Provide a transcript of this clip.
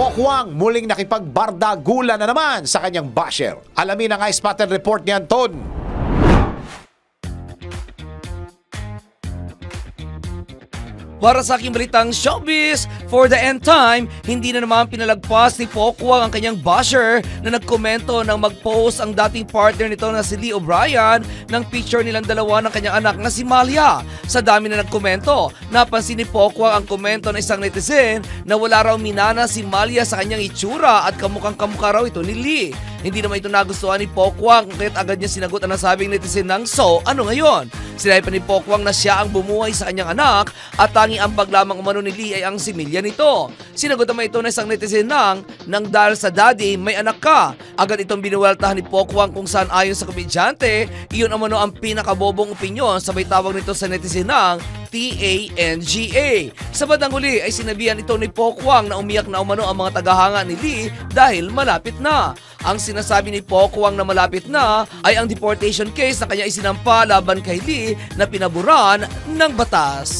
Pokwang muling nakipagbardagulan na naman sa kanyang basher. Alamin ang Ice Pattern Report ni Anton. Para sa aking balitang showbiz, for the end time, hindi na naman pinalagpas ni Pokwang ang kanyang basher na nagkomento nang mag-post ang dating partner nito na si Lee O'Brien ng picture nilang dalawa ng kanyang anak na si Malia. Sa dami na nagkomento, napansin ni Pokwang ang komento ng isang netizen na wala raw minana si Malia sa kanyang itsura at kamukhang kamukha raw ito ni Lee. Hindi naman ito nagustuhan ni Pokwang kaya't agad niya sinagot ang nasabing netizen ng so ano ngayon? Sinabi pa ni Pokwang na siya ang bumuhay sa kanyang anak at tanging ambag lamang umano ni Lee ay ang similya nito. Sinagot naman ito ng isang netizen ng nang dahil sa daddy may anak ka. Agad itong binuweltahan ni Pokwang kung saan ayon sa komedyante, iyon umano ang pinakabobong opinyon sabay tawag nito sa netizen ng T-A-N-G-A. Sa bandang huli ay sinabihan ito ni Pokwang na umiyak na umano ang mga tagahanga ni Lee dahil malapit na. Ang sinasabi ni Pokwang na malapit na ay ang deportation case na kanya isinampa laban kay Lee na pinaburan ng batas.